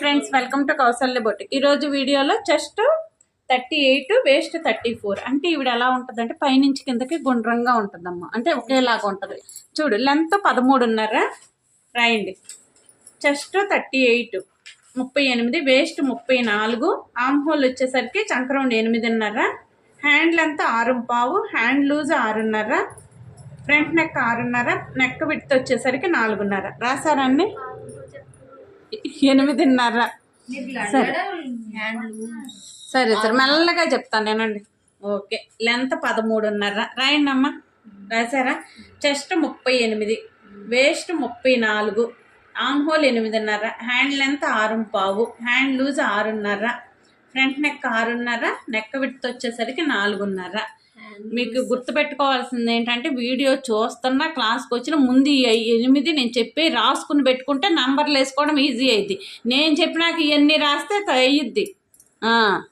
Friends welcome to Kaushalya బొట్టి ఈరోజు వీడియోలో chest thirty eight waist thirty four అంటే ఈవిడ ఎలా ఉంటుంది అంటే పైనుంచి కిందకి గుండ్రంగా ఉంటుందమ్మా. అంటే ఒకేలాగా ఉంటుంది. చూడు లెంత్ పదమూడున్నర రాయండి చెస్ట్ థర్టీ ఎయిట్ ముప్పై ఎనిమిది వేస్ట్ ముప్పై నాలుగు ఆమ్ హోల్ వచ్చేసరికి చంక్రౌండ్ ఎనిమిదిన్నర హ్యాండ్ లెంత్ ఆరు పావు హ్యాండ్ లూజ్ ఆరున్నర ఫ్రంట్ నెక్ ఆరున్నర నెక్ విడ్త్ వచ్చేసరికి నాలుగున్నర. రాసారండి ఎనిమిదిన్నర. సరే. సరే సరే మెల్లగా చెప్తాను నేనండి. ఓకే లెంత్ పదమూడున్నర. రాయండి అమ్మా రాసారా చెస్ట్ ముప్పై ఎనిమిది వేస్ట్ ముప్పై నాలుగు ఆమ్ హోల్ ఎనిమిదిన్నర హ్యాండ్ లెంత్ ఆరు పావు హ్యాండ్ లూజ్ ఆరున్నర ఫ్రంట్ నెక్ ఆరున్నర నెక్ విడ్త్ వచ్చేసరికి నాలుగున్నర. మీకు గుర్తుపెట్టుకోవాల్సింది ఏంటంటే వీడియో చూస్తున్నా క్లాస్కి వచ్చిన ముందు ఎనిమిది నేను చెప్పి రాసుకుని పెట్టుకుంటే నంబర్లు వేసుకోవడం ఈజీ అయింది నేను చెప్పినాక ఇవన్నీ రాస్తే అయ్యిద్ది.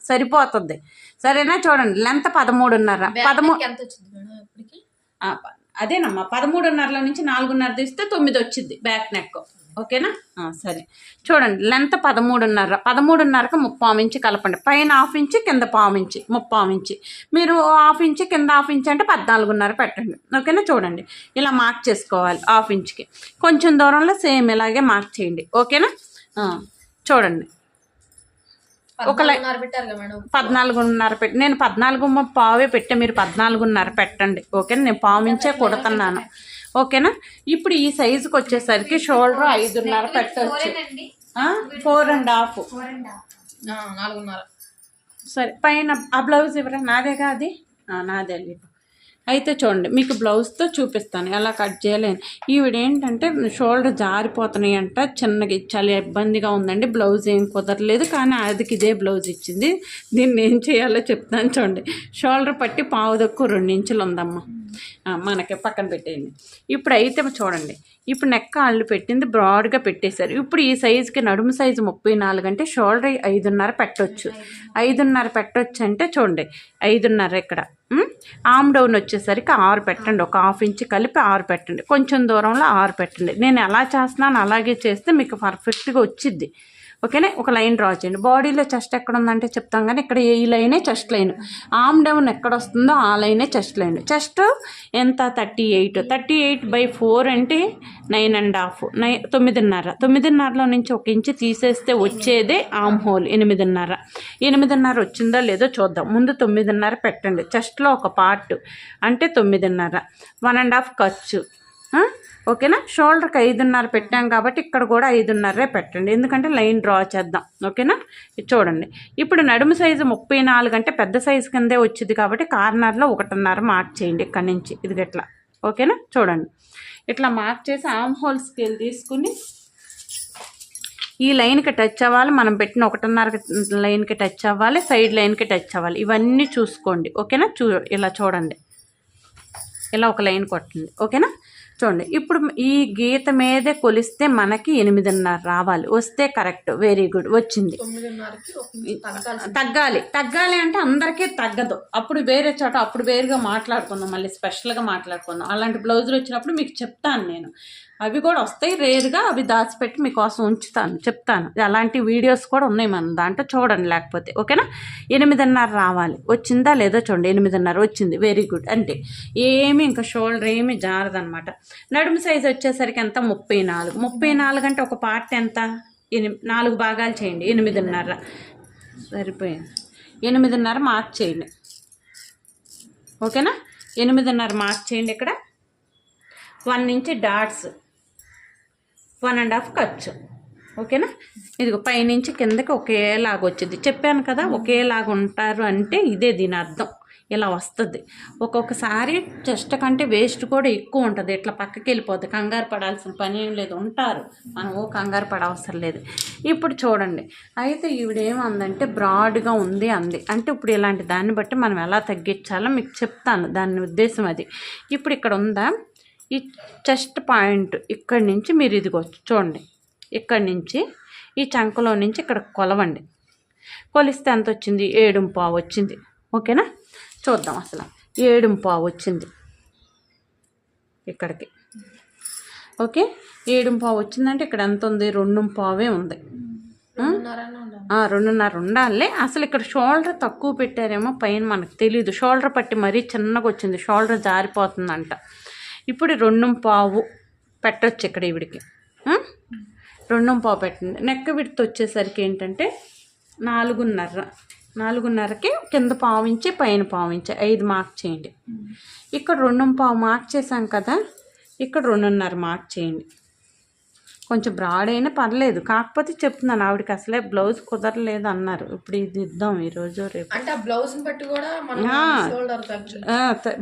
సరిపోతుంది. సరేనా? చూడండి. లెంత్ పదమూడున్నర. పదమూ ఎంత వచ్చింది మేడం ఇప్పటికి? ఆ, ప- అదేనమ్మా. పదమూడున్నరలో నుంచి నాలుగున్నర తీస్తే తొమ్మిది వచ్చింది బ్యాక్ నెక్ ఓకేనా? సరే. చూడండి లెంత్ పదమూడున్నర. పదమూడున్నరకు ముప్పావు ఇంచి కలపండి. పైన హాఫ్ ఇంచి కింద పావు ఇంచి. ముప్పావు ఇంచి. మీరు హాఫ్ ఇంచి కింద హాఫ్ ఇంచి అంటే పద్నాలుగున్నర పెట్టండి. ఓకేనా? చూడండి. ఇలా మార్క్ చేసుకోవాలి హాఫ్ ఇంచ్కి. కొంచెం దూరంలో సేమ్ ఇలాగే మార్క్ చేయండి. ఓకేనా? చూడండి. ఒక పద్నాలుగున్నర పెట్టి నేను పద్నాలుగు పావే పెట్టే. మీరు పద్నాలుగున్నర పెట్టండి. ఓకేనా? నేను పావు మించే కుడుతున్నాను. ఓకేనా? ఇప్పుడు ఈ సైజుకి వచ్చేసరికి షోల్డర్ ఐదున్నర పెట్టవచ్చు ఫోర్ అండ్. హాఫ్ ఆ, నాలుగున్నర. సరే పైన ఆ బ్లౌజ్ ఇవ్వరా నాదేగా అది? ఆ, నాదే అయితే చూడండి మీకు బ్లౌజ్తో చూపిస్తాను ఎలా కట్ చేయలేను ఈవిడ ఏంటంటే షోల్డర్ జారిపోతున్నాయి అంట చిన్నగా చాలా ఇబ్బందిగా ఉందండి బ్లౌజ్ ఏం కుదరలేదు కానీ అదికి ఇదే బ్లౌజ్ ఇచ్చింది. దీన్ని ఏం చేయాలో చెప్తాను చూడండి. షోల్డర్ పట్టి పావు దక్కు రెండు ఇంచులు ఉందమ్మా. మనకి పక్కన పెట్టేయండి. ఇప్పుడు అయితే చూడండి ఇప్పుడు నెక్క అల్లు పెట్టింది బ్రాడ్గా పెట్టేశారు. ఇప్పుడు ఈ సైజుకి నడుము సైజు ముప్పై నాలుగు అంటే షోల్డర్ ఐదున్నర పెట్టవచ్చు ఐదున్నర పెట్టవచ్చు అంటే చూడండి ఐదున్నర ఇక్కడ ఆమ్ డౌన్ వచ్చేసరికి ఆరు పెట్టండి. ఒక హాఫ్ ఇంచ్ కలిపి ఆరు పెట్టండి. కొంచెం దూరంలో ఆరు పెట్టండి. నేను ఎలా చేస్తున్నాను అలాగే చేస్తే మీకు పర్ఫెక్ట్గా వచ్చిద్ది. ఓకేనా? ఒక లైన్ డ్రా చేయండి. బాడీలో చెస్ట్ ఎక్కడ ఉందంటే చెప్తాం కానీ ఇక్కడ ఈ లైనే చెస్ట్ లైన్. ఆమ్ డౌన్ ఎక్కడ వస్తుందో ఆ లైనే చెస్ట్ లైన్. చెస్ట్ ఎంత? Thirty eight. Thirty eight by four అంటే నైన్ అండ్ హాఫ్. నై తొమ్మిదిన్నర. తొమ్మిదిన్నరలో నుంచి ఒక ఇంచు తీసేస్తే వచ్చేదే ఆమ్ హోల్. ఎనిమిదిన్నర. ఎనిమిదిన్నర వచ్చిందో లేదో చూద్దాం. ముందు తొమ్మిదిన్నర పెట్టండి. చెస్ట్లో ఒక పార్ట్. అంటే తొమ్మిదిన్నర. వన్ అండ్ హాఫ్ ఖర్చు. ఓకేనా? షోల్డర్కి ఐదున్నర పెట్టాం కాబట్టి ఇక్కడ కూడా ఐదున్నరే పెట్టండి. ఎందుకంటే లైన్ డ్రా చేద్దాం. ఓకేనా? చూడండి. ఇప్పుడు నడుము సైజు ముప్పై నాలుగు అంటే పెద్ద సైజు కిందే వచ్చింది కాబట్టి కార్నర్లో ఒకటిన్నర మార్క్ చేయండి ఇక్కడ నుంచి. ఇది ఇట్లా. ఓకేనా? చూడండి. ఇట్లా మార్క్ చేసి ఆమ్ హోల్ స్కేల్ తీసుకుని ఈ లైన్కి టచ్ అవ్వాలి. మనం పెట్టిన ఒకటిన్నర లైన్కి టచ్ అవ్వాలి. సైడ్ లైన్కి టచ్ అవ్వాలి. ఇవన్నీ చూసుకోండి. ఓకేనా? చూ ఇలా చూడండి. ఇలా ఒక లైన్ కొట్టండి. ఓకేనా? చూడండి. ఇప్పుడు ఈ గీత మీదే కొలిస్తే మనకి ఎనిమిదిన్నర రావాలి. వస్తే కరెక్ట్. Very good. వచ్చింది. తగ్గాలి. తగ్గాలి అంటే అందరికీ తగ్గదు. అప్పుడు వేరే చోట అప్పుడు వేరుగా మాట్లాడుకుందాం. మళ్ళీ స్పెషల్గా మాట్లాడుకుందాం. అలాంటి బ్లౌజులు వచ్చినప్పుడు మీకు చెప్తాను నేను. అవి కూడా వస్తాయి. రేరుగా అవి దాచిపెట్టి మీకోసం ఉంచుతాను. చెప్తాను. అలాంటి వీడియోస్ కూడా ఉన్నాయి మన దాంట్లో. చూడండి లేకపోతే. ఓకేనా? ఎనిమిదిన్నర రావాలి. వచ్చిందా లేదో చూడండి. ఎనిమిదిన్నర వచ్చింది. Very good. అంటే ఏమి ఇంకా షోల్డర్ ఏమి జారదనమాట నడుము సైజ్ వచ్చేసరికి ఎంత? ముప్పై నాలుగు. ముప్పై నాలుగు అంటే ఒక పార్ట్ ఎంత? ఎనిమి నాలుగు భాగాలు చేయండి. ఎనిమిదిన్నర. సరిపోయింది. ఎనిమిదిన్నర మార్క్ చేయండి. ఓకేనా? ఎనిమిదిన్నర మార్క్ చేయండి ఇక్కడ. One inch dots one and half ఖర్చు ఓకేనా? ఇదిగో పైనుంచి కిందకి ఒకేలాగా వచ్చింది చెప్పాను కదా ఒకేలాగా ఉంటారు అంటే ఇదే దీని అర్థం. ఇలా వస్తుంది. ఒక్కొక్కసారి చెస్ట్ కంటే వేస్ట్ కూడా ఎక్కువ ఉంటుంది. ఇట్లా పక్కకి వెళ్ళిపోద్ది. కంగారు పడాల్సిన పని ఏం లేదు. ఉంటారు. మనం ఓ కంగారు పడవసరం లేదు. ఇప్పుడు చూడండి. అయితే ఈవిడేమందంటే బ్రాడ్గా ఉంది అంది. అంటే ఇప్పుడు ఇలాంటి దాన్ని బట్టి మనం ఎలా తగ్గించాలో మీకు చెప్తాను. దాని ఉద్దేశం అది. ఇప్పుడు ఇక్కడ ఉందా? ఈ చెస్ట్ పాయింట్ ఇక్కడి నుంచి మీరు ఇదిగో చూడండి. ఇక్కడి నుంచి ఈ చంకలో నుంచి ఇక్కడ కొలవండి. కొలిస్తే ఎంత వచ్చింది? ఏడుంపా వచ్చింది. ఓకేనా? చూద్దాం అసలు. ఏడు పావు వచ్చింది ఇక్కడికి. ఓకే? ఏడుంపావు వచ్చిందంటే ఇక్కడ ఎంత ఉంది? రెండు పావే ఉంది. రెండున్నర ఉండాలి. అసలు ఇక్కడ షోల్డర్ తక్కువ పెట్టారేమో పైన మనకు తెలియదు షోల్డర్ పట్టి మరీ చిన్నగా వచ్చింది. షోల్డర్ జారిపోతుందంట. ఇప్పుడు రెండు పావు పెట్టొచ్చు ఇక్కడ ఈవిడికి. ఆ? రెండు పావు పెట్టండి నెక్క విడత వచ్చేసరికి ఏంటంటే నాలుగున్నర. నాలుగున్నరకి కింద పావించి పైన పావించి. ఐదు మార్క్ చేయండి. ఇక్కడ రెండు పావు మార్క్ చేశాం కదా ఇక్కడ రెండున్నర మార్క్ చేయండి. కొంచెం బ్రాడ్ అయినా పర్లేదు. కాకపోతే చెప్తున్నాను ఆవిడకి అసలే బ్లౌజ్ కుదరలేదు అన్నారు. ఇప్పుడు ఇది ఇద్దాం ఈరోజు రేపు. అంటే ఆ బ్లౌజ్ బట్టి కూడా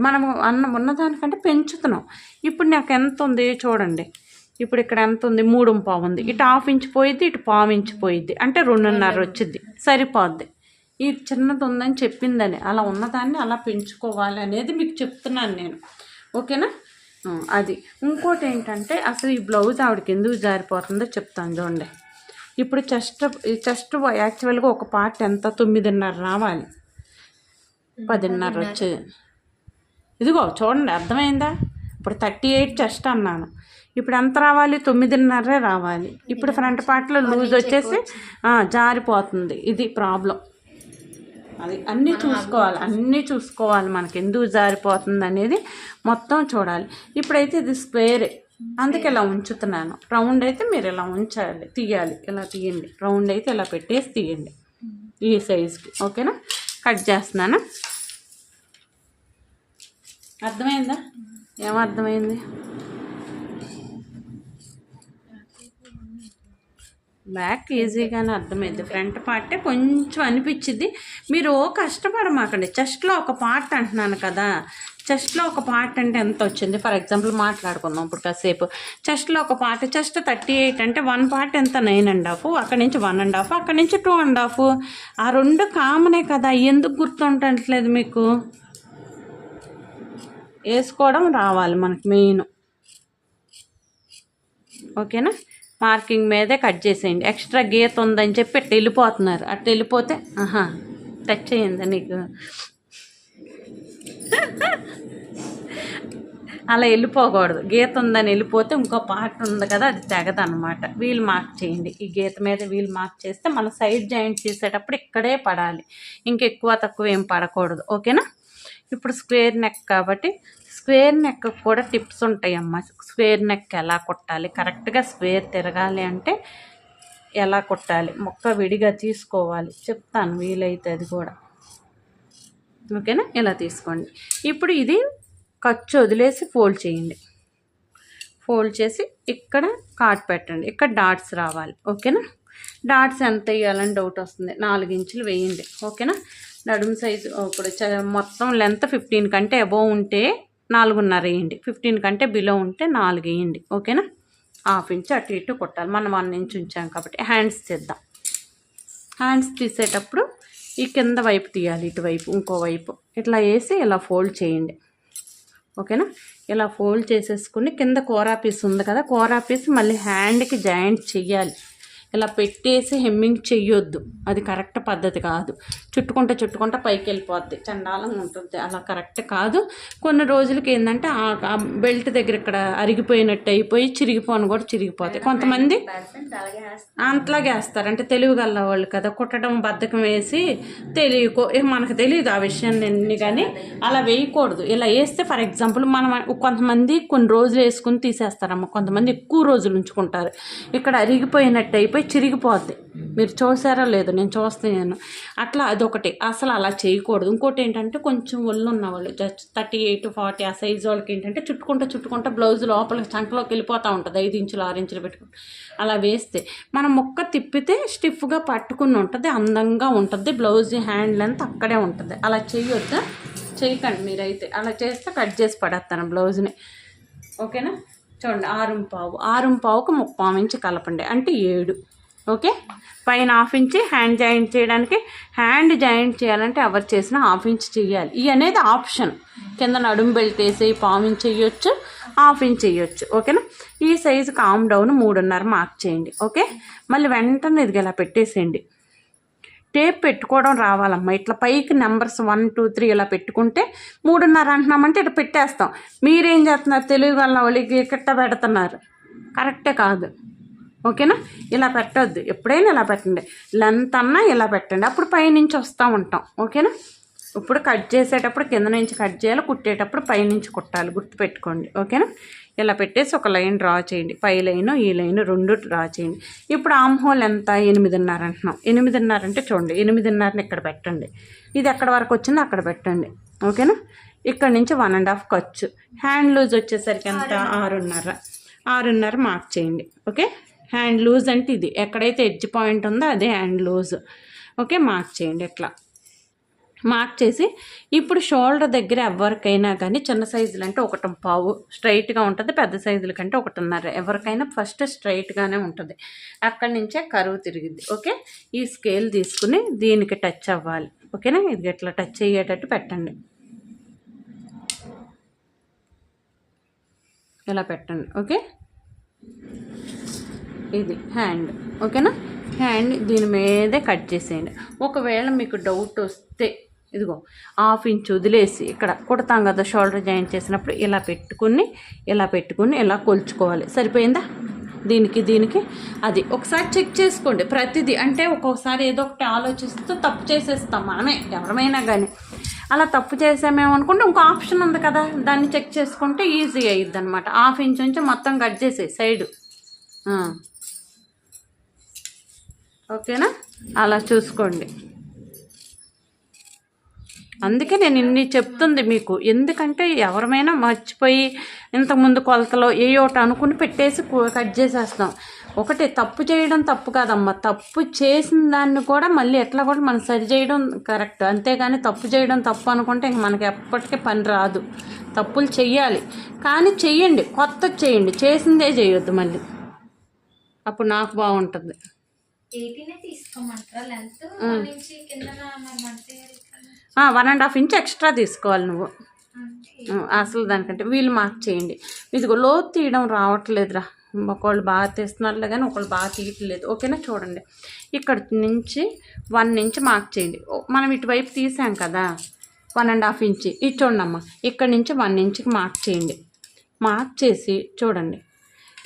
మనం అన్న ఉన్నదానికంటే పెంచుతున్నాం. ఇప్పుడు నాకు ఎంత ఉంది చూడండి. ఇప్పుడు ఇక్కడ ఎంత ఉంది? మూడు పావు ఉంది. ఇటు హాఫ్ ఇంచ్ పోయిద్ది ఇటు పావు ఇంచ్ పోయిద్ది. అంటే రెండున్నర వచ్చింది సరిపోద్ది. ఈ చిన్నది ఉందని చెప్పిందని. అలా ఉన్నదాన్ని అలా పెంచుకోవాలి అనేది మీకు చెప్తున్నాను నేను. ఓకేనా? అది. ఇంకోటి ఏంటంటే అసలు ఈ బ్లౌజ్ ఆవిడకి ఎందుకు జారిపోతుందో చెప్తాను చూడండి. ఇప్పుడు చెస్ట్ ఈ చెస్ట్ యాక్చువల్గా ఒక పార్ట్ ఎంత? తొమ్మిదిన్నర రావాలి. పదిన్నర వచ్చేది ఇదిగో చూడండి అర్థమైందా? ఇప్పుడు థర్టీ ఎయిట్ చెస్ట్ అన్నాను. ఇప్పుడు ఎంత రావాలి? తొమ్మిదిన్నరే రావాలి. ఇప్పుడు ఫ్రంట్ పార్ట్లో లూజ్ వచ్చేసి జారిపోతుంది. ఇది ప్రాబ్లం. అది అన్నీ చూసుకోవాలి అన్నీ చూసుకోవాలి మనకి ఎందుకు జారిపోతుంది అనేది మొత్తం చూడాలి. ఇప్పుడైతే ఇది స్క్వేరే. అందుకే ఇలా ఉంచుతున్నాను. రౌండ్ అయితే మీరు ఇలా ఉంచాలి తీయాలి. ఇలా తీయండి. రౌండ్ అయితే ఇలా పెట్టేసి తీయండి. ఈ సైజుకి. ఓకేనా? కట్ చేస్తున్నాను. అర్థమైందా? ఏమర్థమైంది? బ్యాక్ ఈజీగానే అర్థమైంది. ఫ్రంట్ పార్టే కొంచెం అనిపించింది. మీరు కష్టపడమాకండి. చెస్ట్లో ఒక పార్ట్ అంటున్నాను కదా. చెస్ట్లో ఒక పార్ట్ అంటే ఎంత వచ్చింది ఫర్ ఎగ్జాంపుల్ మాట్లాడుకుందాం ఇప్పుడు కాసేపు. చెస్ట్లో ఒక పార్ట్ చెస్ట్ థర్టీ ఎయిట్ అంటే వన్ పార్ట్ ఎంత? నైన్ అండ్ హాఫ్ అక్కడి నుంచి వన్ అండ్ హాఫ్ అక్కడి నుంచి టూ అండ్ హాఫ్ ఆ రెండు కామనే కదా. ఎందుకు గుర్తుండట్లేదు మీకు? వేసుకోవడం రావాలి మనకి మెయిన్. ఓకేనా? మార్కింగ్ మీదే కట్ చేసేయండి. ఎక్స్ట్రా గీత ఉందని చెప్పి అట్ట వెళ్ళిపోతున్నారు. అట్ట వెళ్ళిపోతే ఆహా టచ్ చేయండి నీకు? అలా వెళ్ళిపోకూడదు. గీత ఉందని వెళ్ళిపోతే ఇంకో పార్ట్ ఉంది కదా అది తెగదు అనమాట వీల్ మార్క్ చేయండి. ఈ గీత మీద వీల్ మార్క్ చేస్తే మన సైడ్ జాయింట్ చేసేటప్పుడు ఇక్కడే పడాలి. ఇంకెక్కువ తక్కువ ఏం పడకూడదు. ఓకేనా? ఇప్పుడు స్క్వేర్ నెక్ కాబట్టి స్క్వేర్ నెక్ కూడా టిప్స్ ఉంటాయమ్మా. స్క్వేర్ నెక్ ఎలా కుట్టాలి? కరెక్ట్గా స్క్వేర్ తిరగాలి అంటే ఎలా కుట్టాలి? మొక్క విడిగా తీసుకోవాలి. చెప్తాను వీలైతే అది కూడా. ఓకేనా? ఇలా తీసుకోండి. ఇప్పుడు ఇది ఖర్చు వదిలేసి ఫోల్డ్ చేయండి. ఫోల్డ్ చేసి ఇక్కడ కాట్ పెట్టండి. ఇక్కడ డాట్స్ రావాలి. ఓకేనా? డాట్స్ ఎంత వేయాలని డౌట్ వస్తుంది. నాలుగు ఇంచులు వేయండి. ఓకేనా? నడుము సైజు ఇప్పుడు చ- మొత్తం లెంత్ ఫిఫ్టీన్ కంటే అబోవ్ ఉంటే నాలుగున్నర వేయండి. ఫిఫ్టీన్ కంటే బిలో ఉంటే నాలుగు వేయండి. ఓకేనా? హాఫ్ ఇంచ్ అటు ఇటు కొట్టాలి. మనం వన్ ఇంచ్ ఉంచాం కాబట్టి హ్యాండ్స్ తీద్దాం. హ్యాండ్స్ తీసేటప్పుడు ఈ కింద వైపు తీయాలి. ఇటువైపు ఇంకో వైపు ఇట్లా వేసి ఇలా ఫోల్డ్ చేయండి. ఓకేనా? ఇలా ఫోల్డ్ చేసేసుకుని కింద కోరా పీస్ ఉంది కదా కోరా పీస్ మళ్ళీ హ్యాండ్కి జాయింట్ చెయ్యాలి. ఇలా పెట్టేసి హెమ్మింగ్ చెయ్యొద్దు. అది కరెక్ట్ పద్ధతి కాదు. చుట్టుకుంటా చుట్టుకుంటా పైకి వెళ్ళిపోద్ది చండాలంగా ఉంటుంది. అలా కరెక్ట్ కాదు. కొన్ని రోజులకి ఏంటంటే ఆ- బెల్ట్ దగ్గర ఇక్కడ అరిగిపోయినట్టు అయిపోయి చిరిగిపోను కూడా చిరిగిపోతాయి. కొంతమంది అంతలాగే వేస్తారు అంటే తెలివి వాళ్ళు కదా. కుట్టడం బద్ధకం వేసి తెలియకో మనకు తెలియదు ఆ విషయాన్ని కానీ అలా వేయకూడదు. ఇలా వేస్తే ఫర్ ఎగ్జాంపుల్ మనం కొంతమంది కొన్ని రోజులు వేసుకుని తీసేస్తారమ్మ. కొంతమంది ఎక్కువ రోజులు ఉంచుకుంటారు. ఇక్కడ అరిగిపోయినట్టు అయిపోయి చిరిగిపోద్ది. మీరు చూసారో లేదో నేను చూస్తాను అట్లా అదొకటి. అసలు అలా చేయకూడదు. ఇంకోటి ఏంటంటే కొంచెం ఒళ్ళు ఉన్న వాళ్ళు జస్ట్ థర్టీ ఎయిట్ ఫార్టీ ఆ సైజ్ వాళ్ళకి ఏంటంటే చుట్టుకుంటా చుట్టుకుంటా బ్లౌజ్ లోపలికి చంకలోకి వెళ్ళిపోతూ ఉంటుంది. ఐదు ఇంచులు ఆరు ఇంచులు పెట్టుకుని అలా వేస్తే మనం మొక్క తిప్పితే స్టిఫ్గా పట్టుకుని ఉంటుంది అందంగా ఉంటుంది. బ్లౌజ్ హ్యాండ్ లెంత్ అక్కడే ఉంటుంది. అలా చేయొద్దా? చేయకండి మీరైతే. అలా చేస్తే కట్ చేసి పడేస్తాను బ్లౌజ్ని. ఓకేనా? చూడండి ఆరుం పావు. ఆరుం పావుకు ముప్పావు ఇంచి కలపండి. అంటే ఏడు. ఓకే? పైన హాఫ్ ఇంచ్ హ్యాండ్ జాయింట్ చేయడానికి హ్యాండ్ జాయింట్ చేయాలంటే ఎవరు చేసినా హాఫ్ ఇంచ్ చేయాలి. ఇవి అనేది ఆప్షన్. కింద నడుము బెల్ట్ వేసి పావు ఇంచ్ చేయొచ్చు హాఫ్ ఇంచ్ చేయొచ్చు. ఓకేనా? ఈ సైజు కామ్ డౌన్ మూడున్నర మార్క్ చేయండి. ఓకే? మళ్ళీ వెంటనే ఇది ఇలా పెట్టేసేయండి. టేప్ పెట్టుకోవడం రావాలమ్మా. ఇట్లా పైకి నెంబర్స్ వన్ టూ త్రీ ఇలా పెట్టుకుంటే మూడున్నర అంటున్నామంటే ఇట్లా పెట్టేస్తాం. మీరేం చేస్తున్నారు? తెలుగు వల్ల వాళ్ళకి గిట్ట పెడుతున్నారు. కరెక్టే కాదు. ఓకేనా? ఇలా పెట్టొద్దు. ఎప్పుడైనా ఇలా పెట్టండి. లెంత్ అన్నా ఇలా పెట్టండి. అప్పుడు పైనుంచి వస్తూ ఉంటాం. ఓకేనా? ఇప్పుడు కట్ చేసేటప్పుడు కింద నుంచి కట్ చేయాలి. కుట్టేటప్పుడు పైనుంచి కుట్టాలి. గుర్తుపెట్టుకోండి. ఓకేనా? ఇలా పెట్టేసి ఒక లైన్ డ్రా చేయండి. పై లైన్ ఈ లైన్ రెండు డ్రా చేయండి. ఇప్పుడు ఆమ్ హోల్ ఎంత? ఎనిమిదిన్నర అంటున్నాం. ఎనిమిదిన్నర అంటే చూడండి. ఎనిమిదిన్నరని ఇక్కడ పెట్టండి. ఇది ఎక్కడ వరకు వచ్చిందో అక్కడ పెట్టండి. ఓకేనా? ఇక్కడ నుంచి వన్ అండ్ హాఫ్ ఖర్చు. హ్యాండ్ లూజ్ వచ్చేసరికి ఎంత? ఆరున్నర. ఆరున్నర మార్క్ చేయండి. ఓకే? హ్యాండ్ లూజ్ అంటే ఇది. ఎక్కడైతే ఎడ్జ్ పాయింట్ ఉందో అదే హ్యాండ్ లూజ్. ఓకే? మార్క్ చేయండి ఇట్లా మార్క్ చేసి ఇప్పుడు షోల్డర్ దగ్గర ఎవరికైనా కానీ చిన్న సైజులు అంటే ఒకటి పావు స్ట్రైట్గా ఉంటుంది పెద్ద సైజుల కంటే ఒకటిన్నర. ఎవరికైనా ఫస్ట్ స్ట్రైట్గానే ఉంటుంది. అక్కడి నుంచే కరువు తిరిగిద్ది. ఓకే? ఈ స్కేల్ తీసుకుని దీనికి టచ్ అవ్వాలి. ఓకేనా? ఇది ఇట్లా టచ్ అయ్యేటట్టు పెట్టండి. ఇలా పెట్టండి. ఓకే? ఇది హ్యాండ్. ఓకేనా? హ్యాండ్ దీని మీదే కట్ చేసేయండి. ఒకవేళ మీకు డౌట్ వస్తే ఇదిగో హాఫ్ ఇంచ్ వదిలేసి ఇక్కడ కుడతాం కదా షోల్డర్ జాయింట్ చేసినప్పుడు ఇలా పెట్టుకుని ఇలా పెట్టుకుని ఇలా కొలుచుకోవాలి. సరిపోయిందా? దీనికి దీనికి. అది ఒకసారి చెక్ చేసుకోండి. ప్రతిదీ అంటే ఒక్కొక్కసారి ఏదో ఒకటి ఆలోచిస్తూ తప్పు చేసేస్తాం మనమే ఎవరమైనా కానీ అలా తప్పు చేసామేమో అనుకుంటే ఇంకో ఆప్షన్ ఉంది కదా దాన్ని చెక్ చేసుకుంటే ఈజీ అయ్యిద్ది అనమాట హాఫ్ ఇంచ్ నుంచి మొత్తం కట్ చేసే సైడు. ఓకేనా? అలా చూసుకోండి. అందుకే నేను ఇన్ని చెప్తుంది మీకు. ఎందుకంటే ఎవరమైనా మర్చిపోయి ఇంతకుముందు కొలతలో ఏ ఒకటి అనుకుని పెట్టేసి కట్ చేసేస్తాం. ఒకటి తప్పు చేయడం తప్పు కాదమ్మా. తప్పు చేసిన దాన్ని కూడా మళ్ళీ ఎట్లా కూడా మనం సరి చేయడం కరెక్ట్. అంతేగాని తప్పు చేయడం తప్పు అనుకుంటే ఇంక మనకి ఎప్పటికీ పని రాదు. తప్పులు చెయ్యాలి. కానీ చెయ్యండి. కొత్త చేయండి చేసిందే చేయొద్దు మళ్ళీ. అప్పుడు నాకు బాగుంటుంది. తీసుకోమంటారా? లెంత్ నుంచి కింద అంటే one and half inch extra తీసుకోవాలి నువ్వు. అసలు దానికంటే వీళ్ళు మార్క్ చేయండి. ఇదిగో లోతు తీయడం రావట్లేదురా. ఒకళ్ళు బాగా తీస్తున్నారులే కానీ ఒకళ్ళు బాగా తీయట్లేదు. ఓకేనా? చూడండి. ఇక్కడ నుంచి వన్ ఇంచ్ మార్క్ చేయండి. మనం ఇటువైపు తీసాం కదా. వన్ అండ్ హాఫ్ ఇంచ్ ఇది చూడండి అమ్మ ఇక్కడ నుంచి వన్ ఇంచ్కి మార్క్ చేయండి. మార్క్ చేసి చూడండి.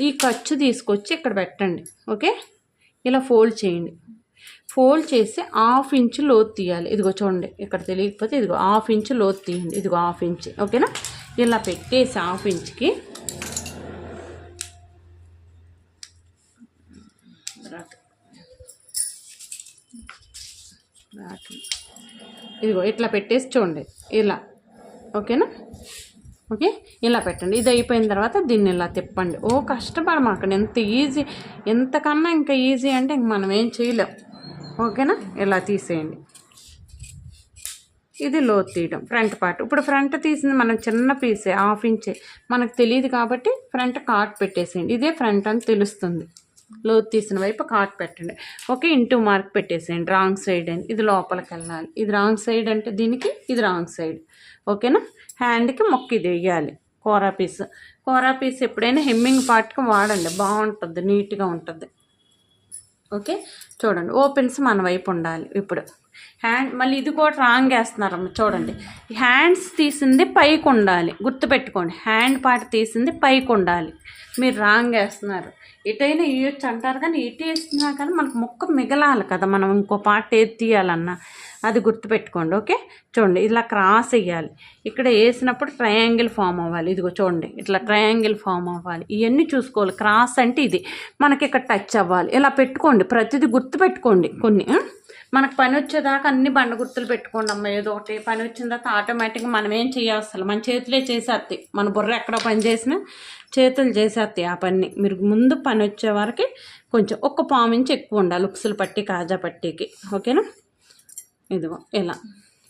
ఈ ఖర్చు తీసుకొచ్చి ఇక్కడ పెట్టండి. ఓకే? ఇలా ఫోల్డ్ చేయండి. ఫోల్డ్ చేసి హాఫ్ ఇంచ్ లోతు తీయాలి. ఇదిగో చూడండి ఇక్కడ తెలియకపోతే ఇదిగో హాఫ్ ఇంచ్ లోతు తీయండి. ఇదిగో హాఫ్ ఇంచ్ ఓకేనా? ఇలా పెట్టేసి హాఫ్ ఇంచ్కి ఇదిగో ఇట్లా పెట్టేసి చూడండి. ఇలా ఓకేనా? ఓకే ఇలా పెట్టండి. ఇది అయిపోయిన తర్వాత దీన్ని ఇలా తిప్పండి. ఓ కష్టపడమాకండి. ఎంత ఈజీ ఎంతకన్నా ఇంకా ఈజీ అంటే ఇంక మనం ఏం చేయలేం. ఓకేనా? ఇలా తీసేయండి. ఇది లోతు తీయడం ఫ్రంట్ పార్ట్. ఇప్పుడు ఫ్రంట్ తీసింది మనం చిన్న పీసే హాఫ్ ఇంచే. మనకు తెలియదు కాబట్టి ఫ్రంట్ కాట్ పెట్టేసేయండి. ఇదే ఫ్రంట్ అని తెలుస్తుంది. లోతు తీసిన వైపు కాట్ పెట్టండి. ఓకే ఇంటూ మార్క్ పెట్టేసేయండి. రాంగ్ సైడ్ అని. ఇది లోపలికి వెళ్ళాలి. ఇది రాంగ్ సైడ్ అంటే దీనికి ఇది రాంగ్ సైడ్. ఓకేనా? హ్యాండ్కి మొక్క ఇది వేయాలి. కూర పీస్. కూర పీస్ ఎప్పుడైనా హెమ్మింగ్ పార్ట్కి వాడండి. బాగుంటుంది నీట్గా ఉంటుంది. ఓకే? చూడండి. ఓపెన్స్ మన వైపు ఉండాలి. ఇప్పుడు హ్యాండ్ మళ్ళీ ఇది కూడా రాంగ్ వేస్తున్నారమ్మ చూడండి. హ్యాండ్స్ తీసింది పైకి ఉండాలి. గుర్తుపెట్టుకోండి హ్యాండ్ పార్ట్ తీసింది పైకి ఉండాలి. మీరు రాంగ్ వేస్తున్నారు. ఎటైనా ఇవ్వచ్చు అంటారు కానీ ఇటు వేస్తున్నా కానీ మనకు మొక్క మిగలాలి కదా మనం ఇంకో పార్ట్ ఏది తీయాలన్నా. అది గుర్తుపెట్టుకోండి ఓకే? చూడండి ఇలా క్రాస్ వేయాలి. ఇక్కడ వేసినప్పుడు ట్రయాంగిల్ ఫామ్ అవ్వాలి. ఇదిగో చూడండి ఇట్లా ట్రయాంగిల్ ఫామ్ అవ్వాలి. ఇవన్నీ చూసుకోవాలి. క్రాస్ అంటే ఇది. మనకి ఇక్కడ టచ్ అవ్వాలి. ఇలా పెట్టుకోండి ప్రతిదీ గుర్తుపెట్టుకోండి కొన్ని మనకు పని వచ్చేదాకా అన్ని బండ గుర్తులు పెట్టుకోండి అమ్మ ఏదో ఒకటి. పని వచ్చిన తర్వాత ఆటోమేటిక్గా మనం ఏం చేయాలి మన చేతులే చేసేస్తాయి. మన బుర్ర ఎక్కడ పని చేసినా చేతులు చేసేస్తాయి ఆ పని మీరు ముందు పని వచ్చే వరకు కొంచెం ఒక్క పాము ఇంచి ఎక్కువ ఉండాలి ఉక్సులు పట్టి కాజా పట్టీకి. ఓకేనా? ఇదిగో ఇలా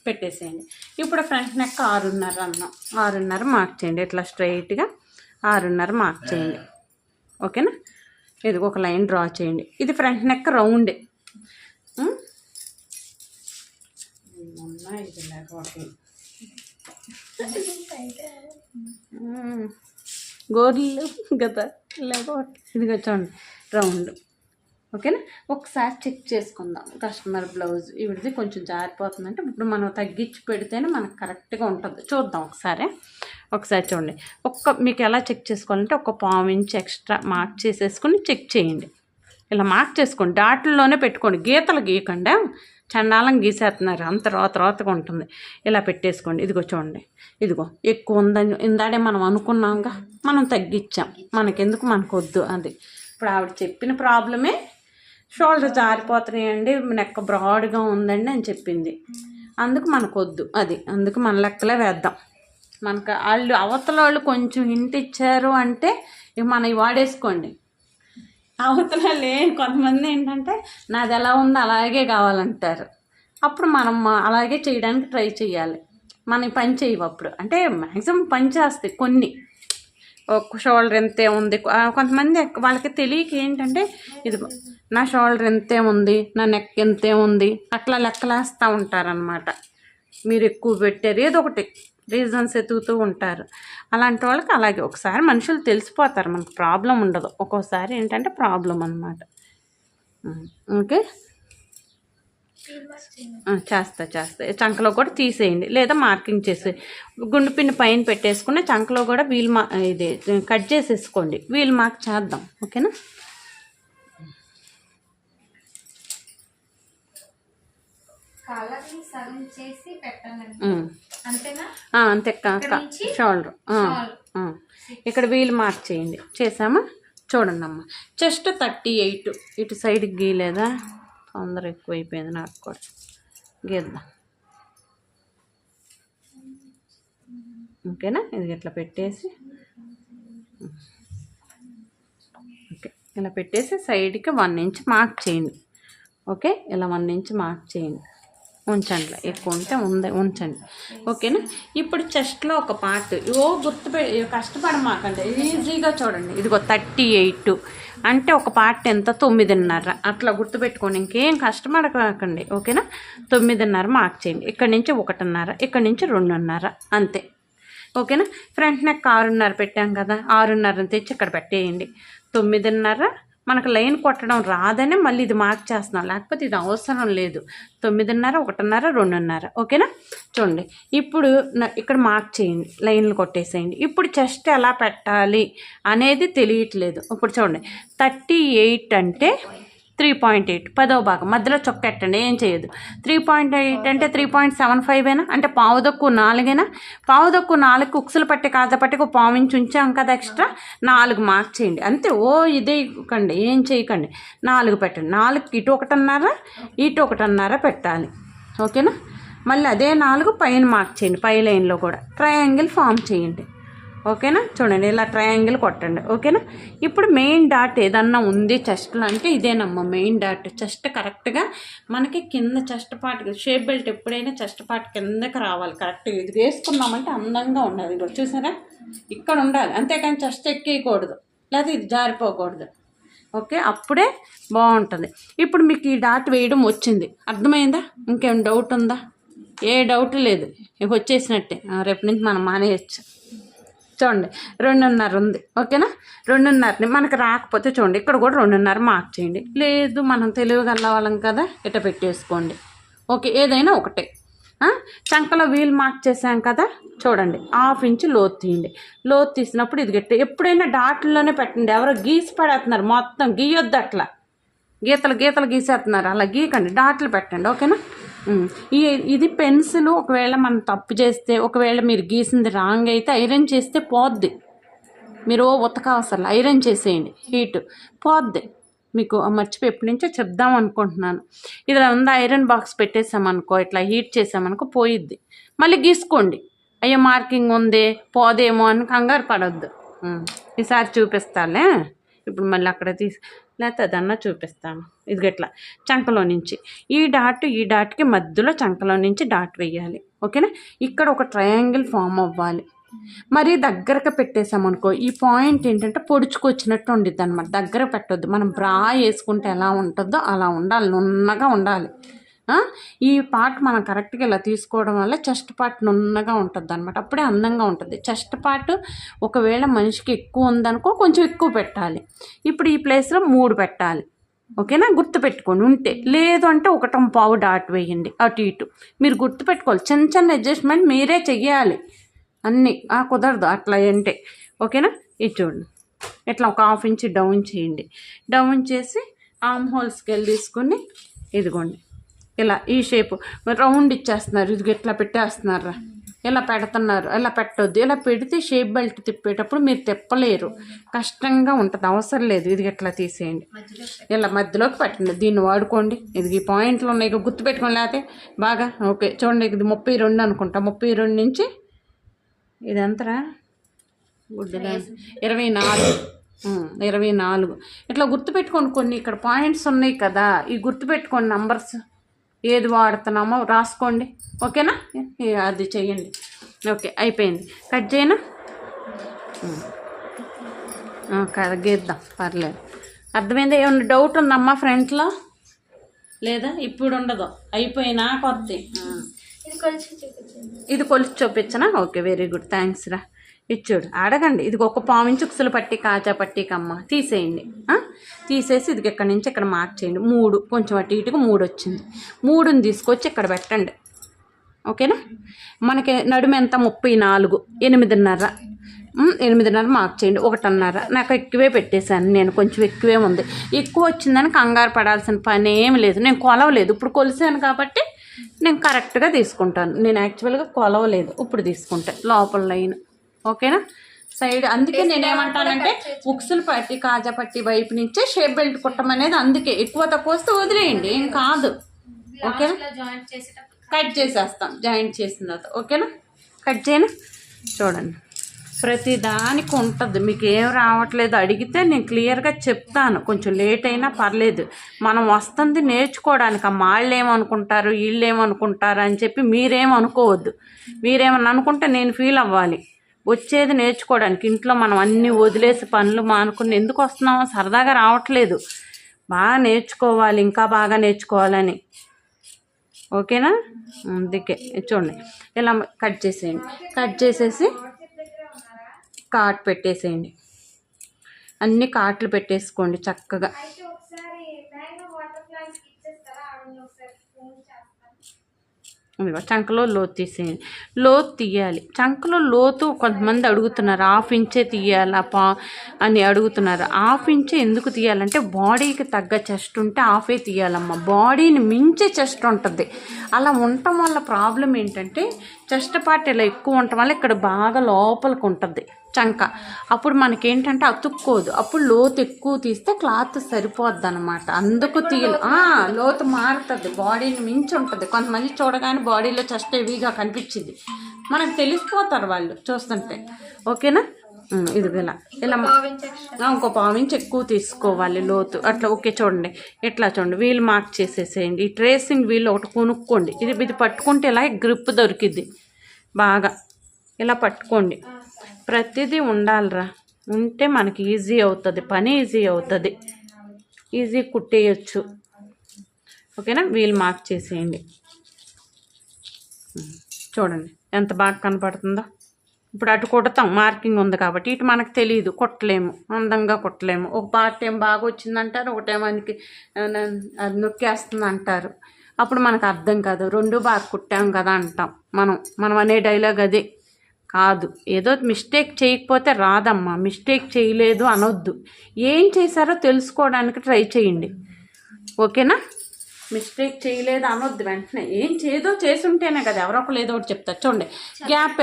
పెట్టేసేయండి. ఇప్పుడు ఫ్రంట్ నెక్ ఆరున్నర అన్నాం. ఆరున్నర మార్క్ చేయండి. ఇట్లా స్ట్రైట్గా ఆరున్నర మార్క్ చేయండి. ఓకేనా? ఇదిగో ఒక లైన్ డ్రా చేయండి. ఇది ఫ్రంట్ నెక్ రౌండే. గోర్లు గత లేకపోతే ఇదిగో చూడండి రౌండ్ ఓకేనా ఒకసారి చెక్ చేసుకుందాం కస్టమర్ బ్లౌజ్ ఇవిడిది కొంచెం జారిపోతుందంటే ఇప్పుడు మనం తగ్గించి పెడితేనే మనకు కరెక్ట్గా ఉంటుంది చూద్దాం ఒకసారి ఒకసారి చూడండి ఒక్క మీకు ఎలా చెక్ చేసుకోవాలంటే ఒక పావు ఇంచ్ ఎక్స్ట్రా మార్క్ చేసేసుకుని చెక్ చేయండి ఇలా మార్క్ చేసుకోండి డాట్లలోనే పెట్టుకోండి గీతలు గీయకుండా చండాలం గీసేస్తున్నారు. అంత రోత రోతగా ఉంటుంది. ఇలా పెట్టేసుకోండి. ఇదిగో చూడండి. ఇదిగో ఎక్కువ ఉందని ఇందాడే మనం అనుకున్నాంగా. మనం తగ్గించాం. మనకెందుకు? మనకు వద్దు అది. ఇప్పుడు ఆవిడ చెప్పిన ప్రాబ్లమే షోల్డర్ జారిపోతున్నాయండి. నెక్క బ్రాడ్గా ఉందండి అని చెప్పింది. అందుకు మనకు వద్దు అది. అందుకు మన లెక్కలే వేద్దాం. మనకు వాళ్ళు అవతల వాళ్ళు కొంచెం ఇంటిచ్చారు అంటే ఇక మనం ఇవి వాడేసుకోండి. అవతల లే కొంతమంది ఏంటంటే నాది ఎలా ఉందో అలాగే కావాలంటారు. అప్పుడు మనం అలాగే చేయడానికి ట్రై చేయాలి మనం పని చేయవు అప్పుడు. అంటే మ్యాక్సిమం పని చేస్తాయి కొన్ని. ఒక షోల్డర్ ఎంతే ఉంది? కొంతమంది వాళ్ళకి తెలియక ఏంటంటే ఇది నా షోల్డర్ ఎంతే ఉంది? నా నెక్ ఎంతే ఉంది? అట్లా లెక్కలేస్తూ ఉంటారనమాట మీరు ఎక్కువ పెట్టారు ఏదో ఒకటి. రీజన్స్ ఎతుకుతూ ఉంటారు. అలాంటి వాళ్ళకి అలాగే ఒకసారి మనుషులు తెలిసిపోతారు. మనకు ప్రాబ్లం ఉండదు. ఒక్కోసారి ఏంటంటే ప్రాబ్లం అనమాట ఓకే? చేస్తా చేస్తా. చంకలో కూడా తీసేయండి. లేదా మార్కింగ్ చేసి గుండు పిన్ని పైన పెట్టేసుకుని చంకలో కూడా వీల్ మా ఇది కట్ చేసేసుకోండి. వీల్ మార్క్ చేద్దాం. ఓకేనా? కాలర్ని సగం చేసి పెట్టాలండి అంతే నుంచి షోల్డర్. షాల్. ఇక్కడ వీల్ మార్క్ చేయండి. చేసామా? చూడండి అమ్మ చెస్ట్ థర్టీ ఎయిట్. ఇటు సైడ్కి గీయలేదా తొందర ఎక్కువైపోయింది నాకు కూడా. గీద్దాం. ఓకేనా? ఇది ఇట్లా పెట్టేసి. ఓకే. ఇలా పెట్టేసి సైడ్కి వన్ ఇంచ్ మార్క్ చేయండి. ఓకే? ఇలా వన్ ఇంచ్ మార్క్ చేయండి. ఉంచండి. ఎక్కువ ఉంటే ఉంది ఉంచండి. ఓకేనా? ఇప్పుడు చెస్ట్లో ఒక పార్ట్ ఓ గుర్తుపె కష్టపడమాకండి. ఈజీగా చూడండి. ఇదిగో థర్టీ ఎయిట్ అంటే ఒక పార్ట్ ఎంత? తొమ్మిదిన్నర. అట్లా గుర్తుపెట్టుకోండి ఇంకేం కష్టపడకండి. ఓకేనా? తొమ్మిదిన్నర మార్క్ చేయండి. ఇక్కడ నుంచి ఒకటిన్నర ఇక్కడ నుంచి రెండున్నర. అంతే. ఓకేనా? ఫ్రంట్ నెక్ ఆరున్నర పెట్టాం కదా. ఆరున్నర తెచ్చి ఇక్కడ పెట్టేయండి. తొమ్మిదిన్నర మనకు లైన్ కొట్టడం రాదనే మళ్ళీ ఇది మార్క్ చేస్తున్నాం. లేకపోతే ఇది అవసరం లేదు. తొమ్మిదిన్నర ఒకటిన్నర రెండున్నర. ఓకేనా? చూడండి. ఇప్పుడు ఇక్కడ మార్క్ చేయండి. లైన్లు కొట్టేసేయండి. ఇప్పుడు చెస్ట్ ఎలా పెట్టాలి అనేది తెలియట్లేదు. ఇప్పుడు చూడండి. థర్టీ ఎయిట్ అంటే త్రీ పాయింట్ ఎయిట్ పదవ భాగం. మధ్యలో చొక్కెట్టండి ఏం చేయదు త్రీ పాయింట్ ఎయిట్ అంటే త్రీ పాయింట్ సెవెన్ ఫైవ్ అయినా అంటే పావు దక్కు నాలుగైనా? పావు దక్కు నాలుగు కుక్సులు పట్టి కాజా పట్టి ఒక పావు ఇంచు ఉంచాం కదా ఎక్స్ట్రా? నాలుగు మార్క్ చేయండి. అంతే. ఓ ఇదే కండి ఏం చేయకండి. నాలుగు పెట్టండి. నాలుగు ఇటు ఒకటన్నారా? ఇటు ఒకటన్నారా పెట్టాలి. ఓకేనా? మళ్ళీ అదే నాలుగు పైన మార్క్ చేయండి. పై లైన్లో కూడా. ట్రయాంగిల్ ఫామ్ చేయండి. ఓకేనా? చూడండి ఇలా ట్రయాంగిల్ కొట్టండి. ఓకేనా? ఇప్పుడు మెయిన్ డాట్ ఏదన్నా ఉంది చెస్ట్లో అంటే ఇదేనమ్మా మెయిన్ డాట్ చెస్ట్ కరెక్ట్గా మనకి కింద చెస్ట్ పార్ట్ షేప్ బెల్ట్ ఎప్పుడైనా చెస్ట్ పార్ట్ కిందకి రావాలి. కరెక్ట్గా ఇది వేసుకున్నామంటే అందంగా ఉండాలి. ఇక్కడ చూసారా? ఇక్కడ ఉండాలి. అంతేకాని చెస్ట్ ఎక్కేయకూడదు. లేదా ఇది జారిపోకూడదు. ఓకే? అప్పుడే బాగుంటుంది. ఇప్పుడు మీకు ఈ డాట్ వేయడం వచ్చింది. అర్థమైందా? ఇంకేం డౌట్ ఉందా? ఏ డౌట్ లేదు. ఇక వచ్చేసినట్టే. రేపు నుంచి మనం మానేయచ్చు. చూడండి రెండున్నర ఉంది. ఓకేనా? రెండున్నరని మనకు రాకపోతే చూడండి ఇక్కడ కూడా రెండున్నర మార్క్ చేయండి. లేదు మనం తెలివిగల వాళ్ళం కదా ఇట పెట్టేసుకోండి. ఓకే ఏదైనా ఒకటే. చంకలో వీల్ మార్క్ చేసాం కదా చూడండి హాఫ్ ఇంచ్ లోతు తీయండి. లోతు తీసినప్పుడు ఇది గట్టి ఎప్పుడైనా డాట్లోనే పెట్టండి. ఎవరో గీసి పడేస్తున్నారు మొత్తం గీయొద్దు అట్లా. గీతలు గీతలు గీసేస్తున్నారు అలా గీకండి డాట్లు పెట్టండి ఓకేనా? ఈ ఇది పెన్సిల్ ఒకవేళ మనం తప్పు చేస్తే ఒకవేళ మీరు గీసింది రాంగ్ అయితే ఐరన్ చేస్తే పోద్ది. మీరు ఉతక అవసరం ఐరన్ చేసేయండి. హీట్ పోద్ది. మీకు మర్చిపోయి ఎప్పటి నుంచో చెప్దాం అనుకుంటున్నాను. ఇది ఉందా? ఐరన్ బాక్స్ పెట్టేసామనుకో ఇట్లా హీట్ చేసామనుకో పోయిద్ది. మళ్ళీ గీసుకోండి. అయ్యో మార్కింగ్ ఉంది పోదేమో అని కంగారు పడొద్దు. ఈసారి చూపిస్తాలే. ఇప్పుడు మళ్ళీ అక్కడ తీసి లేకపోతే అదన్నా చూపిస్తాను. ఇది గట్ల చంకలో నుంచి. ఈ డాట్ ఈ డాట్కి మధ్యలో చంకలో నుంచి డాట్ వేయాలి. ఓకేనా? ఇక్కడ ఒక ట్రయాంగిల్ ఫామ్ అవ్వాలి. మరి దగ్గరగా పెట్టేసామనుకో ఈ పాయింట్ ఏంటంటే పొడుచుకొచ్చినట్టు ఉండిద్ది అనమాట దగ్గర పెట్టొద్దు. మనం బ్రా వేసుకుంటే ఎలా ఉంటుందో అలా ఉండాలి. నున్నగా ఉండాలి. ఈ పార్ట్ మనం కరెక్ట్గా ఇలా తీసుకోవడం వల్ల చెస్ట్ పార్ట్ నున్నగా ఉంటుంది అనమాట అప్పుడే అందంగా ఉంటుంది. చెస్ట్ పార్ట్ ఒకవేళ మనిషికి ఎక్కువ ఉందనుకో కొంచెం ఎక్కువ పెట్టాలి. ఇప్పుడు ఈ ప్లేస్లో మూడు పెట్టాలి. ఓకేనా? గుర్తు పెట్టుకోండి ఉంటే. లేదు అంటే ఒకటం పావు డాట్ వేయండి. అటు ఇటు. మీరు గుర్తు పెట్టుకోవాలి చిన్న చిన్న అడ్జస్ట్మెంట్ మీరే చెయ్యాలి. అన్నీ. ఆ, కుదరదు. అట్లా అంటే. ఓకేనా? ఇది చూడండి. ఇట్లా ఒక హాఫ్ ఇంచ్ డౌన్ చేయండి. డౌన్ చేసి ఆమ్ హోల్ వెళ్ళి తీసుకొని ఇదిగోండి. ఇలా ఈ షేప్ రౌండ్ ఇచ్చేస్తున్నారు. ఇది ఇట్లా పెట్టేస్తున్నారు ఇలా పెడుతున్నారు. ఇలా పెట్టొద్దు. ఇలా పెడితే షేప్ బెల్ట్ తిప్పేటప్పుడు మీరు తిప్పలేరు. కష్టంగా ఉంటుంది. అవసరం లేదు. ఇది ఇట్లా తీసేయండి. ఇలా మధ్యలోకి పెట్టండి. దీన్ని వాడుకోండి. ఇది ఈ పాయింట్లు ఉన్నాయి. ఇక గుర్తుపెట్టుకోండి లేకపోతే బాగా ఓకే చూడండి. ఇది ముప్పై రెండు అనుకుంటా. ముప్పై రెండు నుంచి ఇది ఎంతరా? ఇరవై నాలుగు. ఇరవై నాలుగు. ఇట్లా గుర్తుపెట్టుకోండి కొన్ని ఇక్కడ పాయింట్స్ ఉన్నాయి కదా. ఈ గుర్తుపెట్టుకోండి నంబర్స్ ఏది వాడుతున్నామో రాసుకోండి. ఓకేనా? అది చెయ్యండి. ఓకే అయిపోయింది. కట్ చేయనా? ఉమ్. ఆ, కదా గీద్దాం పర్లేదు. అర్థమైందా? ఏమన్నా డౌట్ ఉందమ్మా ఫ్రంట్లో? లేదా? ఇప్పుడు ఉండదు. అయిపోయినా కొత్త ఇది కొంచెం చూపించండి. ఇది కొలిచి చూపించనా? Okay very good. థ్యాంక్స్ రా. ఇచ్చాడు. అడగండి. ఇది ఒక పావించి ఉక్సులు పట్టి కాజా పట్టి కమ్మ. తీసేయండి. తీసేసి ఇది ఇక్కడ నుంచి ఇక్కడ మార్క్ చేయండి. మూడు కొంచెం అటు ఇటుగా మూడు వచ్చింది. మూడుని తీసుకొచ్చి ఇక్కడ పెట్టండి. ఓకేనా? మనకి నడుము ఎంత? ముప్పై నాలుగు. ఎనిమిదిన్నర. ఎనిమిదిన్నర మార్క్ చేయండి. ఒకటిన్నర. నాకు ఎక్కువే పెట్టేశాను. నేను కొంచెం ఎక్కువే ఉంది. ఎక్కువ వచ్చిందని కంగారు పడాల్సిన పని ఏమి లేదు. నేను కొలవలేదు. ఇప్పుడు కొలిసాను కాబట్టి నేను కరెక్ట్గా తీసుకుంటాను. నేను యాక్చువల్గా కొలవలేదు. ఇప్పుడు తీసుకుంటాను లోపల లైన్. ఓకేనా? సైడ్ అందుకే నేను ఏమంటానంటే ఉక్సులు పట్టి కాజా పట్టి వైపు నుంచే షేప్ బెల్ట్ కుట్టమనేది అందుకే. ఎక్కువ తక్కువ వస్తే వదిలేయండి. ఏం కాదు. ఓకేనా? కట్ చేసేస్తాం. జాయింట్ చేసిన తర్వాత. ఓకేనా? కట్ చేయను? చూడండి. ప్రతి దానికి ఉంటుంది. మీకు ఏం రావట్లేదు. అడిగితే నేను క్లియర్గా చెప్తాను. కొంచెం లేట్ అయినా పర్లేదు. మనం వస్తుంది నేర్చుకోవడానికి. అమ్మ వాళ్ళు ఏమనుకుంటారు? వీళ్ళు ఏమనుకుంటారు? అని చెప్పి మీరేమనుకోవద్దు. మీరేమని అనుకుంటే నేను ఫీల్ అవ్వాలి. వచ్చేది నేర్చుకోవడానికి. ఇంట్లో మనం అన్నీ వదిలేసి పనులు మానుకుని ఎందుకు వస్తున్నామో సరదాగా రావట్లేదు. బాగా నేర్చుకోవాలి ఇంకా బాగా నేర్చుకోవాలని. ఓకేనా? అందుకే. చూడండి. ఇలా కట్ చేసేయండి. కట్ చేసేసి కాట్ పెట్టేసేయండి. అన్ని కాట్లు పెట్టేసుకోండి చక్కగా. చంకలో లోతు తీసేయండి. లోతు తీయాలి. చంకలో లోతు కొంతమంది అడుగుతున్నారు. హాఫ్ ఇంచే తీయాలా పా అని అడుగుతున్నారు. హాఫ్ ఇంచే ఎందుకు తీయాలంటే బాడీకి తగ్గ చెస్ట్ ఉంటే హాఫే తీయాలమ్మా. బాడీని మించే చెస్ట్ ఉంటుంది. అలా ఉండటం వల్ల ప్రాబ్లం ఏంటంటే చెస్ట్ పార్ట్ ఇలా ఎక్కువ ఉండటం వల్ల ఇక్కడ బాగా లోపలికి ఉంటుంది. చంక. అప్పుడు మనకేంటంటే అతుక్కోదు. అప్పుడు లోతు ఎక్కువ తీస్తే క్లాత్ సరిపోద్ది అనమాట అందుకు తీయాలి లోతు మారుతుంది. బాడీని మించి ఉంటుంది కొంతమంది చూడగానే బాడీలో చెస్ట్ హెవీగా కనిపించింది. మనకు తెలిసిపోతారు వాళ్ళు చూస్తుంటే. ఓకేనా? ఇది ఇలా. ఇలా ఇంకో పావు ఇంచ్ ఎక్కువ తీసుకోవాలి లోతు. అట్లా ఓకే చూడండి. ఇట్లా చూడండి? వీల్ మార్క్ చేసేసేయండి. ఈ ట్రేసింగ్ వీల్ ఒకటి కొనుక్కోండి. ఇది ఇది పట్టుకుంటే ఇలా గ్రిప్ దొరికిద్ది. బాగా. ఇలా పట్టుకోండి. ప్రతిదీ ఉండాలిరా. ఉంటే మనకి ఈజీ అవుతుంది. పని ఈజీ అవుతుంది. ఈజీ కుట్టేయచ్చు. ఓకేనా? వీల్ మార్క్ చేసేయండి. చూడండి. ఎంత బాగా కనపడుతుందో. ఇప్పుడు అటు కుడతాం. మార్కింగ్ ఉంది కాబట్టి ఇటు మనకు తెలియదు కుట్టలేము. అందంగా కుట్టలేము. ఒక పార్ట్ ఏం బాగా వచ్చిందంటారు. ఒకటేమో మనకి అది నొక్కేస్తుంది అంటారు. అప్పుడు మనకు అర్థం కాదు. రెండు బాగా కుట్టాం కదా అంటాం మనం. మనం అనే డైలాగ్ అదే. కాదు. ఏదో మిస్టేక్ చేయకపోతే రాదమ్మా. మిస్టేక్ చేయలేదు అనొద్దు. ఏం చేశారో తెలుసుకోవడానికి ట్రై చేయండి. ఓకేనా? మిస్టేక్ చేయలేదు అనొద్దు వెంటనే. ఏం చేదో చేసుంటేనే కదా ఎవరో ఒకరు ఏదో ఒకటి చెప్తారు. చూడండి. గ్యాప్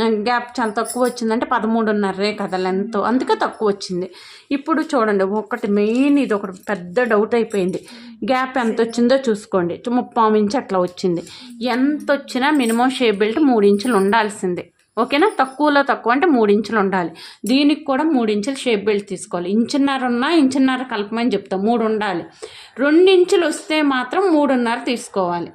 గ్యాప్ చాలా తక్కువ వచ్చిందంటే పదమూడున్నరే కదా లెంత్. అందుకే తక్కువ వచ్చింది. ఇప్పుడు చూడండి. ఒకటి మెయిన్ ఇది ఒకటి పెద్ద డౌట్ అయిపోయింది. గ్యాప్ ఎంత వచ్చిందో చూసుకోండి. ముప్పావు ఇంచు అట్లా వచ్చింది. ఎంత వచ్చినా మినిమం షేప్ బెల్ట్ మూడు ఇంచులు ఉండాల్సిందే. ఓకేనా? తక్కువలో తక్కువ అంటే మూడు ఇంచులు ఉండాలి. దీనికి కూడా మూడు ఇంచులు షేప్ బెల్ట్ తీసుకోవాలి. ఇంచున్నర ఉన్నా ఇంచున్నర కలపమని చెప్తాం. మూడు ఉండాలి. రెండు ఇంచులు వస్తే మాత్రం మూడున్నర తీసుకోవాలి.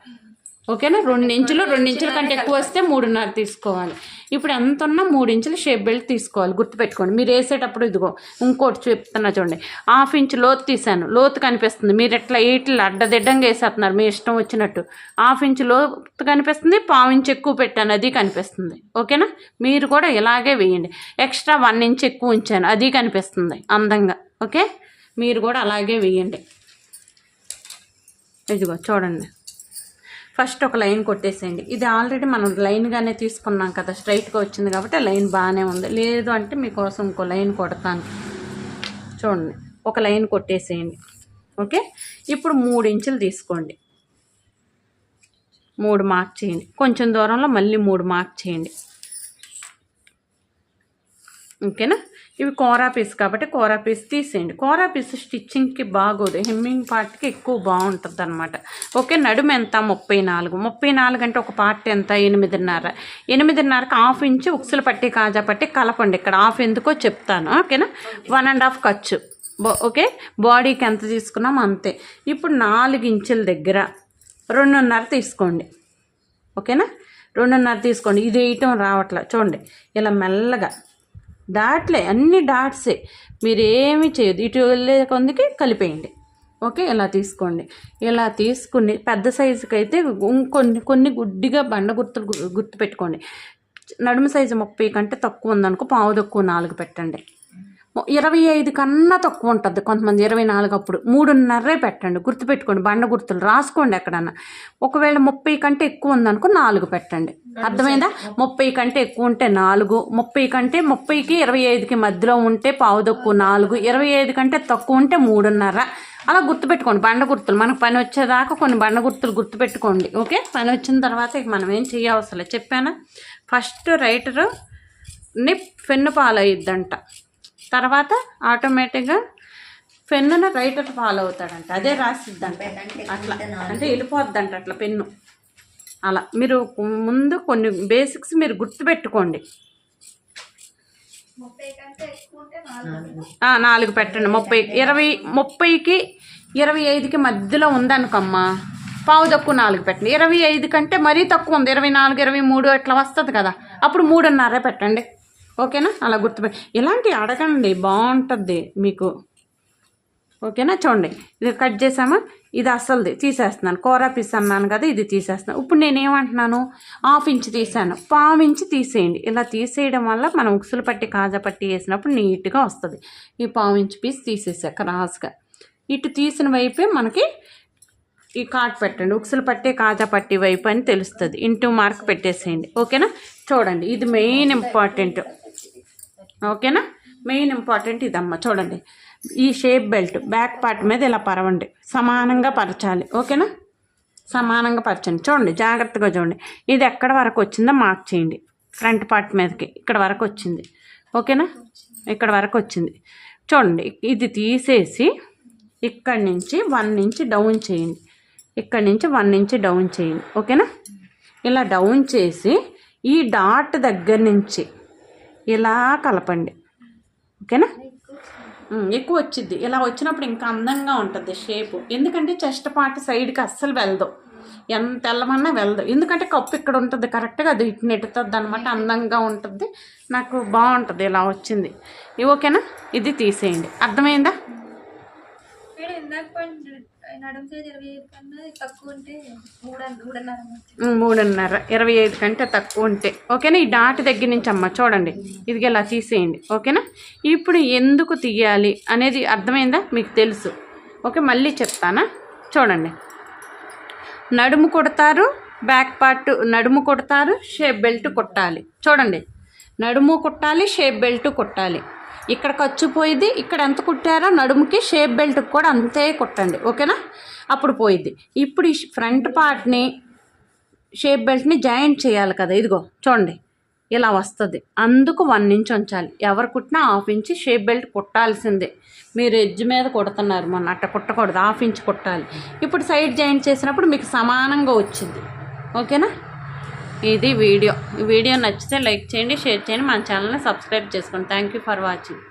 ఓకేనా? రెండు ఇంచులు రెండు ఇంచుల కంటే ఎక్కువ వస్తే మూడున్నర తీసుకోవాలి. ఇప్పుడు ఎంత ఉన్నా మూడు ఇంచులు షేప్ బెల్ట్ తీసుకోవాలి గుర్తుపెట్టుకోండి. మీరు వేసేటప్పుడు ఇదిగో ఇంకోటి చెప్తున్నా చూడండి. హాఫ్ ఇంచ్ లోతు తీసాను లోతు కనిపిస్తుంది. మీరు ఎట్లా ఎయిట్లు అడ్డదిడ్డంగా వేసేస్తున్నారు. మీ ఇష్టం వచ్చినట్టు. హాఫ్ ఇంచ్ లోతు కనిపిస్తుంది పావు ఇంచ్ ఎక్కువ పెట్టాను అది కనిపిస్తుంది. ఓకేనా? మీరు కూడా ఇలాగే వేయండి. ఎక్స్ట్రా వన్ ఇంచ్ ఎక్కువ ఉంచాను అది కనిపిస్తుంది అందంగా. ఓకే? మీరు కూడా అలాగే వేయండి. ఇదిగో చూడండి. ఫస్ట్ ఒక లైన్ కొట్టేసేయండి. ఇది ఆల్రెడీ మనం లైన్గానే తీసుకున్నాం కదా స్ట్రైట్గా వచ్చింది కాబట్టి లైన్ బాగానే ఉంది. లేదు అంటే మీకోసం ఇంకో లైన్ కొడతాను. చూడండి ఒక లైన్ కొట్టేసేయండి. ఓకే? ఇప్పుడు మూడు ఇంచులు తీసుకోండి. మూడు మార్క్ చేయండి. కొంచెం దూరంలో మళ్ళీ మూడు మార్క్ చేయండి. ఓకేనా? ఇవి కోరా పీస్ కాబట్టి కోరా పీస్ తీసేయండి. కోరా పీస్ స్టిచ్చింగ్కి బాగోదు. హెమ్మింగ్ పార్ట్కి ఎక్కువ బాగుంటుంది అనమాట ఓకే నడుము ఎంత? ముప్పై నాలుగు. ముప్పై నాలుగు అంటే ఒక పార్ట్ ఎంత? ఎనిమిదిన్నర. ఎనిమిదిన్నరకి హాఫ్ ఇంచు ఉక్సులు పట్టి కాజా పట్టి కలపండి. ఇక్కడ హాఫ్ ఎందుకో చెప్తాను. ఓకేనా? వన్ అండ్ హాఫ్ ఖర్చు. ఓకే? బాడీకి ఎంత తీసుకున్నాం? అంతే. ఇప్పుడు నాలుగు ఇంచుల దగ్గర రెండున్నర తీసుకోండి. ఓకేనా? రెండున్నర తీసుకోండి. ఇది వేయటం రావట్లే. చూడండి. ఇలా మెల్లగా డాట్లే అన్ని డాట్సే. మీరు ఏమి చేయదు ఇటు వెళ్ళే కొందికి కలిపేయండి. ఓకే? ఇలా తీసుకోండి. ఇలా తీసుకుని పెద్ద సైజుకి అయితే కొన్ని కొన్ని గుడ్డిగా బండ గుర్తులు గుర్తు పెట్టుకోండి నడుము సైజు ముప్పై కంటే తక్కువ ఉందనుకో పావు తక్కువ నాలుగు పెట్టండి. ఇరవై ఐదు కన్నా తక్కువ ఉంటుంది కొంతమంది ఇరవై నాలుగు అప్పుడు. మూడున్నరే పెట్టండి గుర్తుపెట్టుకోండి బండ గుర్తులు రాసుకోండి ఎక్కడన్నా. ఒకవేళ ముప్పై కంటే ఎక్కువ ఉందనుకో నాలుగు పెట్టండి. అర్థమైందా? ముప్పై కంటే ఎక్కువ ఉంటే నాలుగు ముప్పై కంటే ముప్పైకి ఇరవై ఐదుకి మధ్యలో ఉంటే పావు తక్కువ నాలుగు ఇరవై ఐదు కంటే తక్కువ ఉంటే మూడున్నర. అలా గుర్తుపెట్టుకోండి బండ గుర్తులు. మనకు పని వచ్చేదాకా కొన్ని బండ గుర్తులు గుర్తుపెట్టుకోండి ఓకే? పని వచ్చిన తర్వాత ఇక మనం ఏం చేయవసరం చెప్పానా? ఫస్ట్ రైటరు ని పెన్ను పాలయ్యిద్దంట తర్వాత ఆటోమేటిక్గా పెన్నున అటు ఫాలో అవుతాడంట. అదే రాసిద్దంట. అట్లా. అంటే వెళ్ళిపోద్దంట అట్లా పెన్ను. అలా. మీరు ముందు కొన్ని బేసిక్స్ మీరు గుర్తుపెట్టుకోండి. నాలుగు పెట్టండి. ముప్పై ఇరవై ముప్పైకి ఇరవై ఐదుకి మధ్యలో ఉందనుకమ్మా. పావు తక్కువ నాలుగు పెట్టండి. ఇరవై ఐదు కంటే మరీ తక్కువ ఉంది. ఇరవై నాలుగు ఇరవై మూడు అట్లా వస్తుంది కదా. అప్పుడు మూడున్నర పెట్టండి. ఓకేనా? అలా గుర్తుపెట్టి ఇలాంటివి అడగండి బాగుంటుంది మీకు. ఓకేనా? చూడండి ఇది కట్ చేసామా? ఇది అసలుది తీసేస్తున్నాను. కూర పీస్ అన్నాను కదా ఇది తీసేస్తున్నాను. ఇప్పుడు నేనేమంటున్నాను హాఫ్ ఇంచ్ తీసాను. పావు ఇంచ్ తీసేయండి. ఇలా తీసేయడం వల్ల మనం ఉక్సులు పట్టి కాజా పట్టి వేసినప్పుడు నీట్గా వస్తుంది. ఈ పావు ఇంచ్ పీస్ తీసేసా క్రాస్గా ఇటు తీసిన వైపే మనకి ఈ కార్డ్ పెట్టండి. ఉక్సులు పట్టే కాజా పట్టి వైపు అని తెలుస్తుంది. ఇంటూ మార్క్ పెట్టేసేయండి. ఓకేనా? చూడండి ఇది మెయిన్ ఇంపార్టెంట్. ఓకేనా? మెయిన్ ఇంపార్టెంట్ ఇదమ్మా చూడండి. ఈ షేప్ బెల్ట్ బ్యాక్ పార్ట్ మీద ఇలా పరవండి. సమానంగా పరచాలి ఓకేనా? సమానంగా పరచండి. చూడండి జాగ్రత్తగా చూడండి. ఇది ఎక్కడ వరకు వచ్చిందో మార్క్ చేయండి. ఫ్రంట్ పార్ట్ మీదకి ఇక్కడ వరకు వచ్చింది. ఓకేనా? ఇక్కడ వరకు వచ్చింది. చూడండి ఇది తీసేసి ఇక్కడి నుంచి వన్ నుంచి డౌన్ చేయండి. ఇక్కడి నుంచి వన్ నుంచి డౌన్ చేయండి. ఓకేనా? ఇలా డౌన్ చేసి ఈ డాట్ దగ్గర నుంచి ఇలా కలపండి. ఓకేనా? ఎక్కువ వచ్చింది ఇలా వచ్చినప్పుడు ఇంకా అందంగా ఉంటుంది షేపు ఎందుకంటే చెస్ట్ పార్ట్ సైడ్కి అస్సలు వెళ్దు. ఎంత వెళ్ళమన్నా వెళ్దు. ఎందుకంటే కప్పు ఇక్కడ ఉంటుంది కరెక్ట్గా అది ఇటు నెట్టుతుంది అనమాట అందంగా ఉంటుంది. నాకు బాగుంటుంది ఇలా వచ్చింది. ఓకేనా? ఇది తీసేయండి. అర్థమైందా? ఇందాక నడుము సైజ్ ఇరవై ఐదు కన్నా తక్కువ ఉంటే మూడున్నర మూడున్నర ఇరవై ఐదు కంటే తక్కువ ఉంటే. ఓకేనా? ఈ డాట్ దగ్గర నుంచి అమ్మ చూడండి. ఇది ఇలా తీసేయండి. ఓకేనా? ఇప్పుడు ఎందుకు తీయాలి అనేది అర్థమైందా? మీకు తెలుసు. ఓకే మళ్ళీ చెప్తానా? చూడండి. నడుము కొడతారు బ్యాక్ పార్ట్ నడుము కొడతారు షేప్ బెల్ట్ కొట్టాలి. చూడండి. నడుము కుట్టాలి షేప్ బెల్ట్ కుట్టాలి. ఇక్కడ ఖర్చు పోయిద్ది ఇక్కడ ఎంత కుట్టారో నడుముకి షేప్ బెల్ట్కి కూడా అంతే కుట్టండి ఓకేనా? అప్పుడు పోయిద్ది. ఇప్పుడు ఈ ఫ్రంట్ పార్ట్ని షేప్ బెల్ట్ని జాయింట్ చేయాలి కదా ఇదిగో చూడండి. ఇలా వస్తుంది. అందుకు వన్ ఇంచ్ ఉంచాలి. ఎవరు కుట్టినా హాఫ్ ఇంచ్ షేప్ బెల్ట్ కుట్టాల్సిందే. మీరు ఎడ్జ్ మీద కుడుతున్నారు మొన్న అట్ట కుట్టకూడదు హాఫ్ ఇంచ్ కుట్టాలి. ఇప్పుడు సైడ్ జాయింట్ చేసినప్పుడు మీకు సమానంగా వచ్చింది ఓకేనా? ఇది వీడియో. వీడియో నచ్చితే లైక్ చేయండి షేర్ చేయండి మన ఛానల్ని సబ్స్క్రైబ్ చేసుకోండి. Thank you for watching